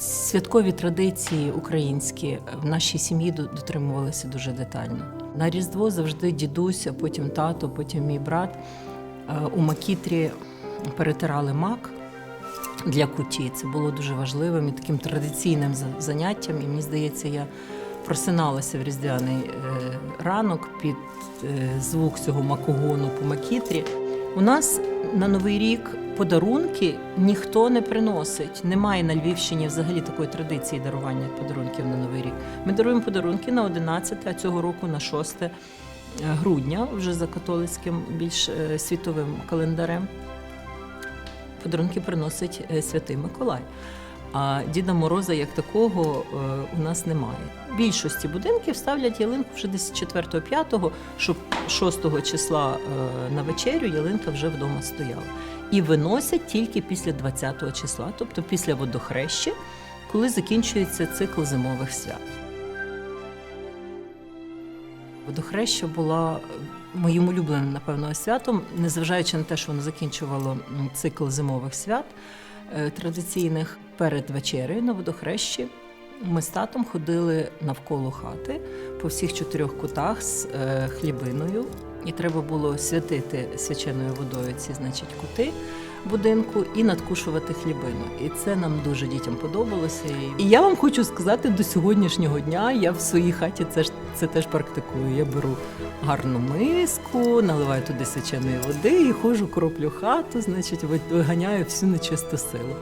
Святкові традиції українські в нашій сім'ї дотримувалися дуже детально. На Різдво завжди дідусь, а потім тато, потім мій брат е, у макітрі перетирали мак для куті. Це було дуже важливим і таким традиційним заняттям. І мені здається, я просиналася в різдвяний е, ранок під е, звук цього макогону по макітрі. У нас на Новий рік подарунки ніхто не приносить. Немає на Львівщині взагалі такої традиції дарування подарунків на Новий рік. Ми даруємо подарунки на 11, а цього року на 6 грудня, вже за католицьким більш е, світовим календарем. Подарунки приносить е, святий Миколай. А Діда Мороза як такого е, у нас немає. В більшості будинків ставлять ялинку вже десь 4-5, щоб 6 числа е, на вечерю ялинка вже вдома стояла. І виносять тільки після 20 числа, тобто після водохреща, коли закінчується цикл зимових свят. Водохреща була моїм улюбленим, напевно, святом, незважаючи на те, що воно закінчувало цикл зимових свят е, традиційних перед вечерею на водохрещі. Ми з татом ходили навколо хати по всіх чотирьох кутах з е, хлібиною, і треба було святити свяченою водою ці, значить, кути будинку і надкушувати хлібину. І це нам дуже дітям подобалося. І я вам хочу сказати, до сьогоднішнього дня я в своїй хаті це ж це теж практикую. Я беру гарну миску, наливаю туди свяченої води і ходжу, кроплю хату, значить, ви- виганяю всю нечисту силу.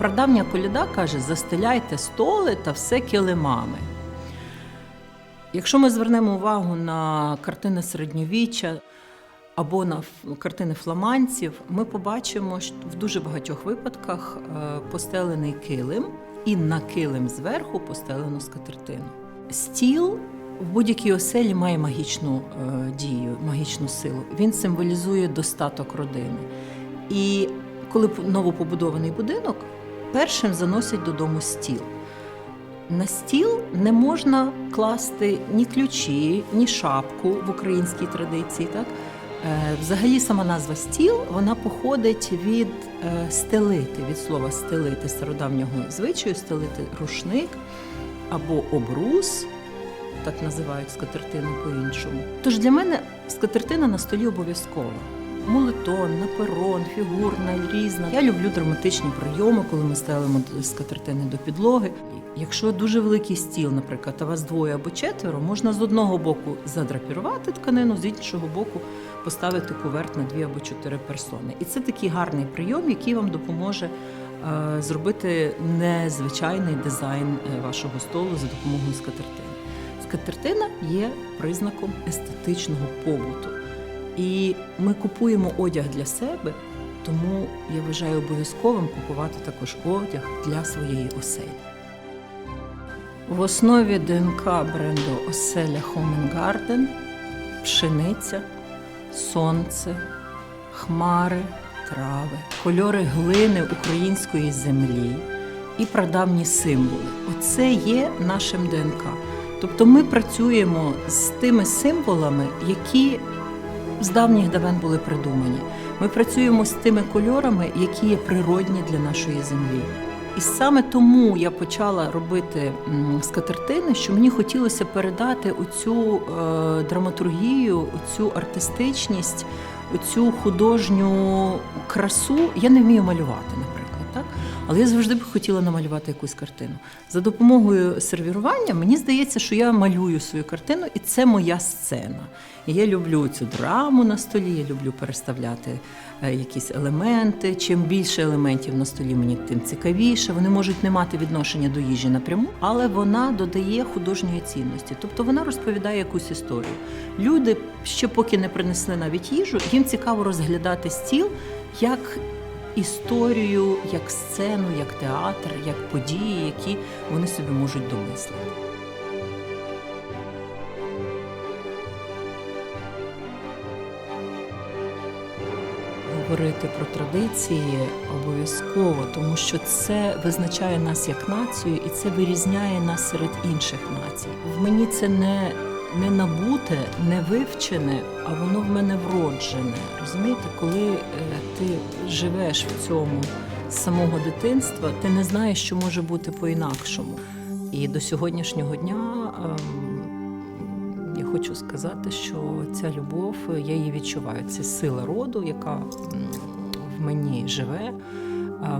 Прадавня коляда каже: застеляйте столи та все килимами. Якщо ми звернемо увагу на картини середньовіччя або на картини фламандців, ми побачимо, що в дуже багатьох випадках е, постелений килим, і на килим зверху постелено скатертину. Стіл в будь-якій оселі має магічну е, дію, магічну силу. Він символізує достаток родини. І коли новопобудований будинок, першим заносять додому стіл. На стіл не можна класти ні ключі, ні шапку в українській традиції. Так? Е, Взагалі, сама назва стіл вона походить від е, стелити, від слова стелити стародавнього звичаю, стелити рушник або обрус, так називають скатертину по-іншому. Тож для мене скатертина на столі обов'язкова. Молитон, наперон, фігурна, різна. Я люблю драматичні прийоми, коли ми ставимо скатертини до підлоги. Якщо дуже великий стіл, наприклад, а вас двоє або четверо, можна з одного боку задрапірувати тканину, з іншого боку поставити куверт на дві або чотири персони. І це такий гарний прийом, який вам допоможе е, зробити незвичайний дизайн е, вашого столу за допомогою скатертини. Скатертина є признаком естетичного побуту. І ми купуємо одяг для себе, тому я вважаю обов'язковим купувати також одяг для своєї оселі. В основі ДНК бренду Оселя Home Garden пшениця, сонце, хмари, трави, кольори глини української землі і прадавні символи. Оце є нашим ДНК. Тобто ми працюємо з тими символами, які з давніх давен були придумані. Ми працюємо з тими кольорами, які є природні для нашої землі. І саме тому я почала робити скатертини, що мені хотілося передати оцю е, драматургію, оцю артистичність, оцю художню красу. Я не вмію малювати, наприклад? Але я завжди б хотіла намалювати якусь картину. За допомогою сервірування мені здається, що я малюю свою картину, і це моя сцена. І я люблю цю драму на столі, я люблю переставляти е, якісь елементи. Чим більше елементів на столі, мені тим цікавіше. Вони можуть не мати відношення до їжі напряму, але вона додає художньої цінності. Тобто вона розповідає якусь історію. Люди ще поки не принесли навіть їжу, їм цікаво розглядати стіл як історію, як сцену, як театр, як події, які вони собі можуть домислити. Говорити про традиції обов'язково, тому що це визначає нас як націю і це вирізняє нас серед інших націй. В мені це не не набуте, не вивчене, а воно в мене вроджене. Розумієте, коли е, ти живеш в цьому з самого дитинства, ти не знаєш, що може бути по-інакшому. І до сьогоднішнього дня ем, я хочу сказати, що ця любов, я її відчуваю. Це сила роду, яка в мені живе.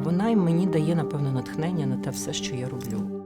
Вона й мені дає, напевно, натхнення на те все, що я роблю.